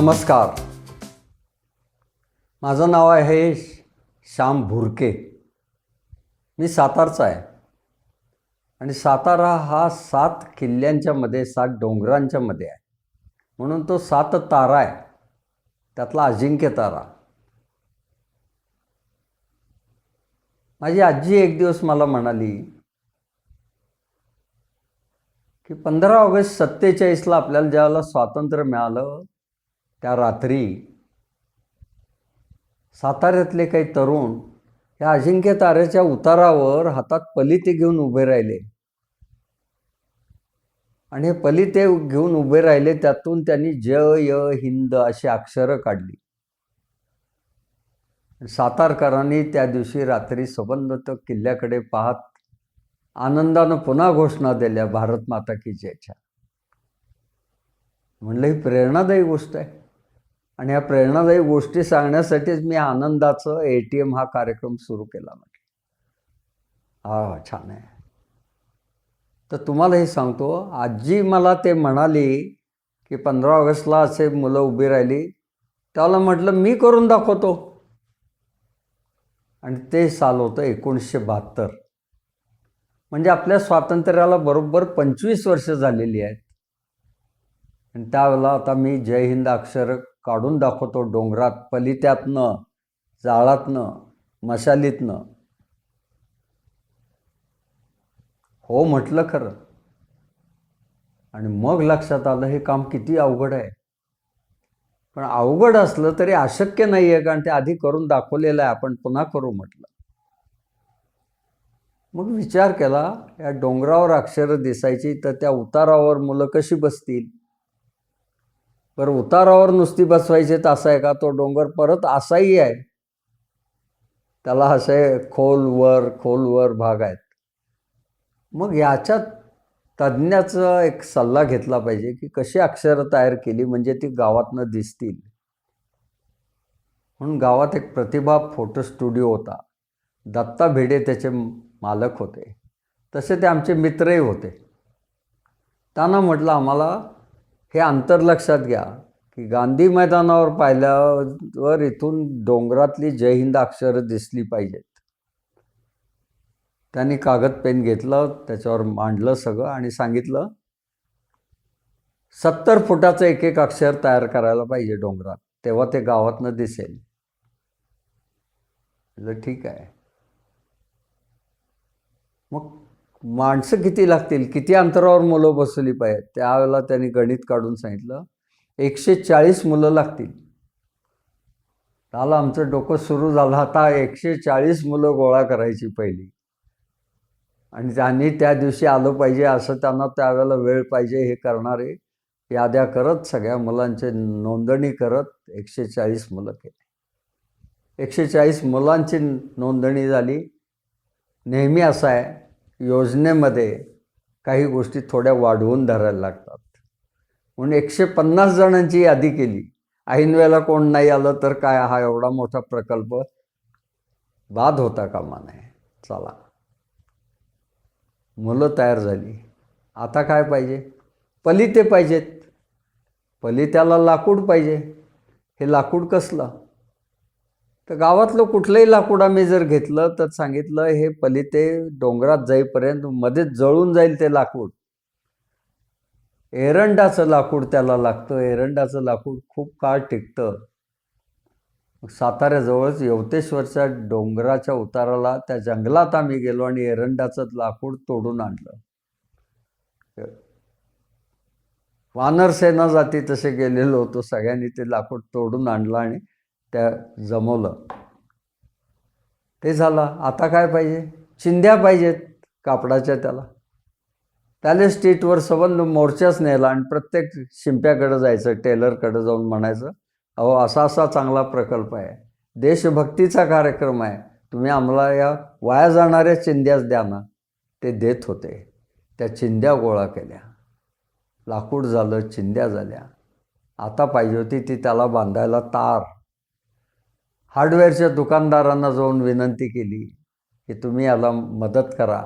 नमस्कार. माझं नाव आहे श्याम भुरके. मी सातारचा आहे. आणि सातारा हा सात किल्ल्यांच्या मध्ये सात डोंगरांच्या मध्ये आहे. म्हणून तो सात तारा आहे. त्यातला अजिंक्य तारा. माझी आजी एक दिवस मला म्हणाली की पंधरा ऑगस्ट सत्तेचाळीसला आपल्याला ज्यावेळेला स्वातंत्र्य मिळालं त्या रात्री साताऱ्यातले काही तरुण या अजिंक्य ताऱ्याच्या उतारावर हातात पलिते घेऊन उभे राहिले. आणि हे पलिते घेऊन उभे राहिले त्यातून त्यांनी जय य हिंद अशी अक्षरं काढली. सातारकरांनी त्या दिवशी रात्री सबंध किल्ल्याकडे पाहत आनंदानं पुन्हा घोषणा दिल्या भारत माता की जयच्या म्हणलं ही प्रेरणादायी गोष्ट आहे. आणि या प्रेरणादायी गोष्टी सांगण्यासाठीच मी आनंदाचं ए टी एम हा कार्यक्रम सुरू केला म्हटलं. हा छान आहे. तर तुम्हाला हे सांगतो आजी मला ते म्हणाली की पंधरा ऑगस्टला असे मुलं उभी राहिली त्याला म्हटलं मी करून दाखवतो. आणि ते साल होतं एकोणीसशे बहात्तर. म्हणजे आपल्या स्वातंत्र्याला बरोबर पंचवीस वर्ष झालेली आहेत. आणि त्यावेळेला आता मी जय हिंद अक्षर काढून दाखवतो डोंगरात पलित्यातनं जाळातनं मशालीतनं. हो म्हटलं खरं. आणि मग लक्षात आलं हे काम किती अवघड आहे. पण अवघड असलं तरी अशक्य नाही आहे कारण ते आधी करून दाखवलेलं आहे. आपण पुन्हा करू म्हटलं. मग विचार केला या डोंगरावर अक्षरं दिसायची तर त्या उतारावर मुलं कशी बसतील? पर उतारावर नुसती बसवायची तर असं आहे का? तो डोंगर परत असाही आहे. त्याला असे खोलवर खोलवर भाग आहेत. मग याच्यात तज्ज्ञाचा एक सल्ला घेतला पाहिजे की कशी अक्षरं तयार केली म्हणजे ती गावातनं दिसतील. म्हणून गावात एक प्रतिभा फोटो स्टुडिओ होता. दत्ता भिडे त्याचे मालक होते. तसे ते आमचे मित्रही होते. त्यांना म्हटलं आम्हाला हे अंतर लक्षात घ्या की गांधी मैदानावर पाहिल्यावर इथून डोंगरातली जय हिंद अक्षरं दिसली पाहिजेत. त्यांनी कागद पेन घेतलं त्याच्यावर मांडलं सगळं आणि सांगितलं सत्तर फुटाचं एक एक अक्षर तयार करायला पाहिजे डोंगरात तेव्हा ते गावातनं दिसेल. ठीक आहे. मग माणसं किती लागतील किती अंतरावर मुलं बसवली पाहिजेत त्यावेळेला त्यांनी गणित काढून सांगितलं एकशे चाळीस मुलं लागतील. झालं आमचं डोकं सुरू झालं. आता एकशे चाळीस मुलं गोळा करायची पहिली. आणि त्यांनी त्या दिवशी आलं पाहिजे असं त्यांना त्यावेळेला वेळ पाहिजे हे करणारे याद्या करत सगळ्या मुलांचे नोंदणी करत एकशे चाळीस मुलं केले. एकशे चाळीस मुलांची नोंदणी झाली. नेहमी असं आहे योजनेमध्ये काही गोष्टी थोड्या वाढवून धरायला लागतात. म्हणून एकशे पन्नास जणांची यादी केली. ऐनवेळेला कोण नाही आलं तर काय? हा एवढा मोठा प्रकल्प बाद होता कामा नये. चला. मुलं तयार झाली. आता काय पाहिजे? पलिते पाहिजेत. पलित्याला लाकूड पाहिजे. हे लाकूड कसलं? तर गावातलं कुठलंही लाकूड आम्ही जर घेतलं तर सांगितलं हे पलिते डोंगरात जाईपर्यंत मध्ये जळून जाईल ते लाकूड. एरंडाचं लाकूड त्याला लागतं. एरंडाचं लाकूड खूप काळ टिकतं. साताऱ्याजवळच यवतेश्वरच्या डोंगराच्या उताराला त्या जंगलात आम्ही गेलो आणि एरंडाचं लाकूड तोडून आणलं. वानरसेना जाती तसे गेलेलो होतो. सगळ्यांनी ते लाकूड तोडून आणलं आणि त्या जमवलं. ते झालं. आता काय पाहिजे? चिंध्या पाहिजेत कापडाच्या त्याला. त्याला स्ट्रीटवर सबंध मोर्चाच नेला आणि प्रत्येक शिंप्याकडं जायचं टेलरकडं जाऊन म्हणायचं अहो असा असा चांगला प्रकल्प आहे. देशभक्तीचा कार्यक्रम आहे. तुम्ही आम्हाला या वाया जाणाऱ्या चिंध्याच द्या ना. ते देत होते. त्या चिंध्या गोळा केल्या. लाकूड झालं चिंध्या झाल्या. आता पाहिजे होती ती त्याला बांधायला तार. हार्डवेअरच्या दुकानदारांना जाऊन विनंती केली की तुम्ही याला मदत करा.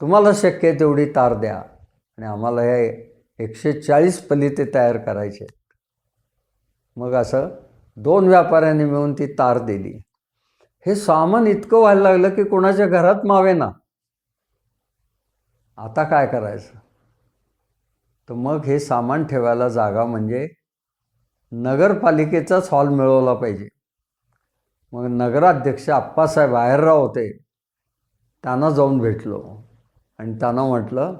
तुम्हाला शक्य तेवढी तार द्या आणि आम्हाला हे एकशे चाळीस पलिते तयार करायचे आहेत. मग असं दोन व्यापाऱ्यांनी मिळून ती तार दिली. हे सामान इतकं व्हायला लागलं की कोणाच्या घरात मावे ना. आता काय करायचं? तर मग हे सामान ठेवायला जागा म्हणजे नगरपालिकेचाच हॉल मिळवला पाहिजे. मग नगराध्यक्ष आप्पासाहेब बाहेरराव होते. त्यांना जाऊन भेटलो. आणि त्यांना म्हटलं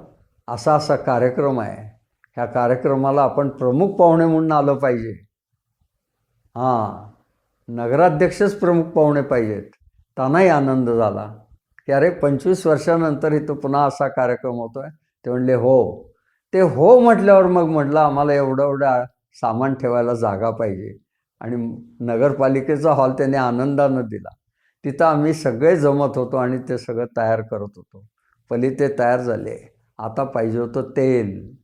असा असा कार्यक्रम आहे. ह्या कार्यक्रमाला आपण प्रमुख पाहुणे म्हणून आलं पाहिजे. हां नगराध्यक्षच प्रमुख पाहुणे पाहिजेत. त्यांनाही आनंद झाला. की अरे पंचवीस वर्षानंतर इथं पुन्हा असा कार्यक्रम होतो आहे ते म्हणले हो. ते हो म्हटल्यावर मग म्हटलं आम्हाला एवढं एवढं सामान ठेवायला जागा पाहिजे. आणि नगरपालिकेचा हॉल त्याने आनंदानं दिला. तिथं आम्ही सगळे जमत होतो आणि ते सगळं तयार करत होतो. पली ते तयार झाले. आता पाहिजे होतं तेल.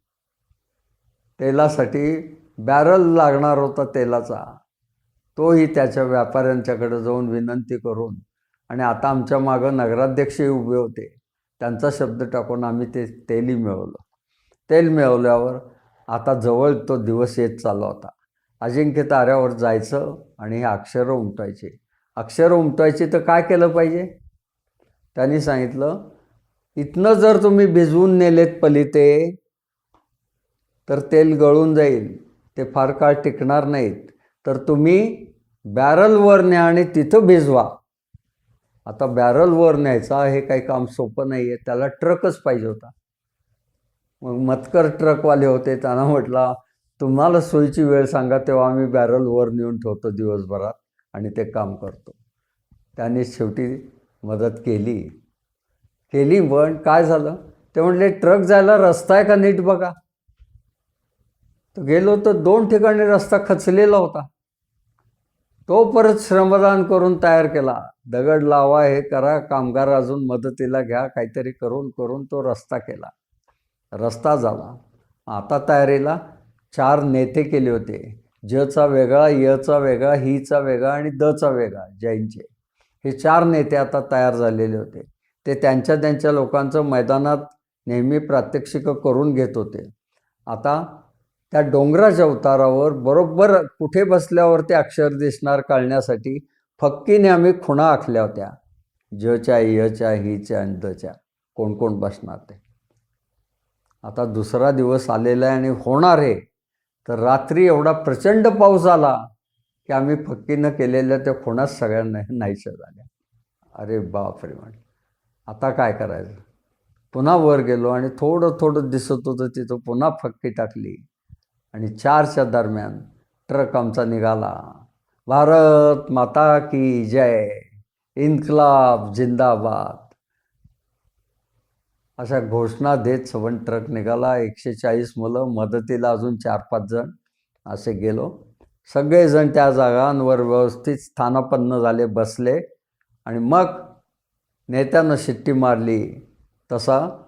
तेलासाठी बॅरल लागणार होता तेलाचा. तोही त्याच्या व्यापाऱ्यांच्याकडे जाऊन विनंती करून आणि आता आमच्या मागं नगराध्यक्षही उभे होते. त्यांचा शब्द टाकून आम्ही ते तेलही मिळवलं. तेल मिळवल्यावर आता जवळ तो दिवस येत चालला होता. अजिंक्य ताऱ्यावर जायचं आणि हे अक्षरं उमटायचे. अक्षरं उमटायची तर काय केलं पाहिजे? त्यांनी सांगितलं इथनं जर तुम्ही भिजवून नेलेत पलिते तर तेल गळून जाईल. ते फार काळ टिकणार नाहीत. तर तुम्ही बॅरलवर न्या आणि तिथं भिजवा. आता बॅरलवर न्यायचा हे काही काम सोपं नाही आहे त्याला ट्रकच पाहिजे होता. मग मतकर ट्रकवाले होते त्यांना म्हटला तुम्हाला सोयीची वेळ सांगा तेव्हा आम्ही बॅरल वर नेऊन ठेवतो दिवसभरात आणि ते काम करतो. त्याने शेवटी मदत केली. केली पण काय झालं? ते म्हटले ट्रक जायला रस्ता आहे का नीट बघा. तर गेलो तर दोन ठिकाणी रस्ता खचलेला होता. तो परत श्रमदान करून तयार केला. दगड लावा हे करा कामगार अजून मदतीला घ्या काहीतरी करून करून तो रस्ता केला. रस्ता झाला. आता तयारीला चार नेते केले होते. जचा वेगळा यचा वेगळा हीचा वेगळा आणि दचा वेगळा जैनचे हे चार नेते आता तयार झालेले होते. ते त्यांच्या त्यांच्या लोकांचं मैदानात नेहमी प्रात्यक्षिकं करून घेत होते. आता त्या डोंगराच्या उतारावर बरोबर कुठे बसल्यावर ते अक्षर दिसणार काढण्यासाठी फक्कीने आम्ही खुणा आखल्या होत्या. जच्या यच्या हीच्या आणि दच्या कोण कोण बसणार ते? आता दुसरा दिवस आलेला आहे आणि होणार आहे तर रात्री एवढा प्रचंड पाऊस आला की आम्ही फक्कीनं केलेल्या त्या खुणाच सगळ्यांना नाहीशा झाल्या. अरे बापरे म्हटलं आता काय करायचं? पुन्हा वर गेलो आणि थोडं थोडं दिसत होतं तिथं पुन्हा फक्की टाकली. आणि चारच्या दरम्यान ट्रक आमचा निघाला. भारत माता की जय. इन्कलाब जिंदाबाद. अशा घोषणा देत सवन ट्रक निघाला. एकशे चाळीस मुलं मदतीला अजून चार पाच जण असे गेलो. सगळेजण त्या जागांवर व्यवस्थित स्थानापन्न झाले बसले आणि मग नेत्यानं शिट्टी मारली. तसा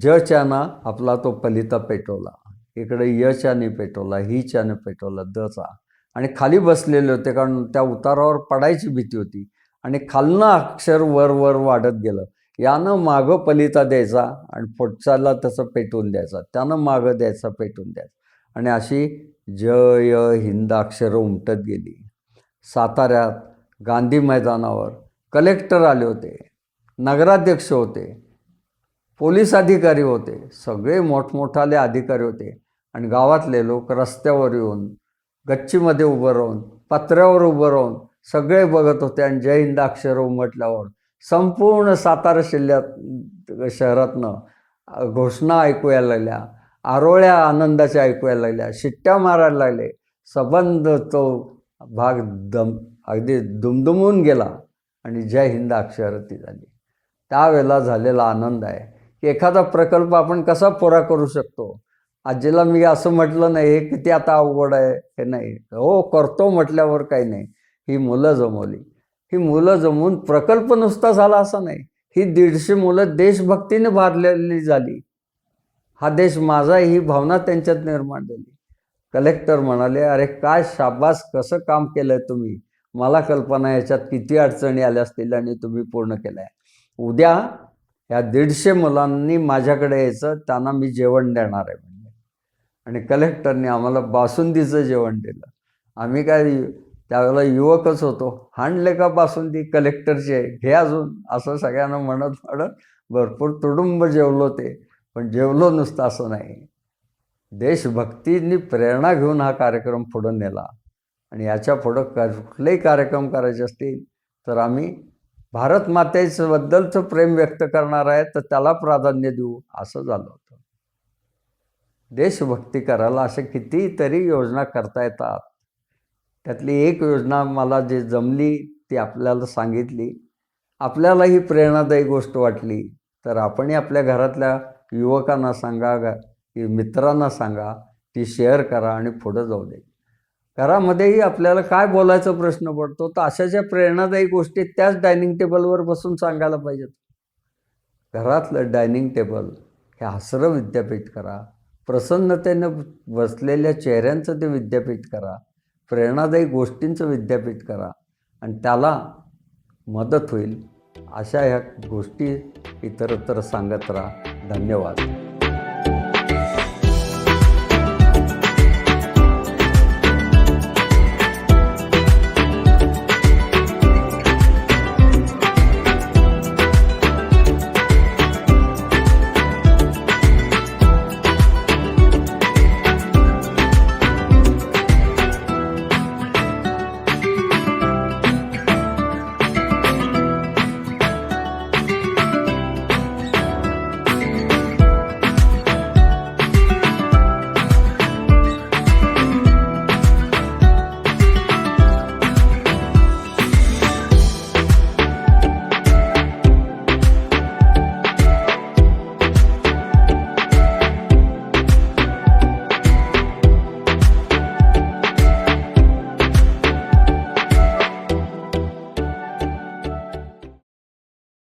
जच्यानं आपला तो पलिता पेटवला. इकडे यच्याने पेटवला हीच्याने पेटवला दचा. आणि खाली बसलेले होते कारण त्या उतारावर पडायची भीती होती आणि खालनं अक्षर वर वर वाढत गेलं. यानं मागं पलिता द्यायचा आणि पुढच्याला तसं पेटवून द्यायचा. त्यानं मागं द्यायचा पेटवून द्यायचा. आणि अशी जय हिंद अक्षरं उमटत गेली. साताऱ्यात गांधी मैदानावर कलेक्टर आले होते नगराध्यक्ष होते पोलीस अधिकारी होते सगळे मोठमोठाले अधिकारी होते. आणि गावातले लोक रस्त्यावर येऊन गच्चीमध्ये उभं राहून पत्र्यावर उभं राहून सगळे बघत होते. आणि जय हिंद अक्षर उमटल्यावर संपूर्ण सातारा जिल्ह्यात शहरातनं घोषणा ऐकू यायला लागल्या. आरोळ्या आनंदाच्या ऐकू यायला लागल्या. शिट्ट्या मारायला लागले. सबंध तो भाग दम अगदी दुमदुमून गेला आणि जय हिंद अक्षरती झाली. त्यावेळेला झालेला आनंद आहे की एखादा प्रकल्प आपण कसा पुरा करू शकतो? आजीला मी असं म्हटलं नाही हे किती आता अवघड आहे हे नाही. हो करतो म्हटल्यावर काही नाही. ही मुलं जमवली. ही मुलं जमवून प्रकल्प नुसता झाला असा नाही. ही दीडशे मुलं देशभक्तीने भारलेली झाली. हा देश माझा ही भावना त्यांच्यात निर्माण झाली. कलेक्टर म्हणाले अरे काय शाबास कसं काम केलं आहे तुम्ही? मला कल्पना याच्यात किती अडचणी आल्या असतील आणि तुम्ही पूर्ण केलंय. उद्या या दीडशे मुलांनी माझ्याकडे यायचं त्यांना मी जेवण देणार आहे. म्हणजे आणि कलेक्टरने आम्हाला बासुंदीचं जेवण दिलं. आम्ही काय त्यावेळेला युवकच होतो. हाणले ती कलेक्टरची कलेक्टरचे घे अजून असं सगळ्यांना म्हणत म्हणत भरपूर तुडुंब जेवलो ते. पण जेवलो नुसतं असं नाही. देशभक्तींनी प्रेरणा घेऊन हा कार्यक्रम पुढं नेला. आणि याच्या पुढं कुठलेही कार्यक्रम करायचे असतील तर आम्ही भारत मातेबद्दलचं प्रेम व्यक्त करणार आहे तर त्याला प्राधान्य देऊ असं झालं होतं. देशभक्ती करायला असे कितीतरी योजना करता येतात. त्यातली एक योजना मला जे जमली ती आपल्याला सांगितली. आपल्याला ही प्रेरणादायी गोष्ट वाटली. तर आपणही आपल्या घरातल्या युवकांना सांगा मित्रांना सांगा ती शेअर करा आणि पुढं जाऊ दे. घरामध्येही आपल्याला काय बोलायचा प्रश्न पडतो तर अशा ज्या प्रेरणादायी गोष्टी त्याच डायनिंग टेबलवर बसून सांगायला पाहिजेत. घरातलं डायनिंग टेबल हे हसरं विद्यापीठ करा. प्रसन्नतेनं बसलेल्या चेहऱ्यांचं ते विद्यापीठ करा. प्रेरणादायी गोष्टींचं विद्यापीठ करा आणि त्याला मदत होईल अशा ह्या गोष्टी इतरत्र सांगत राहा. धन्यवाद.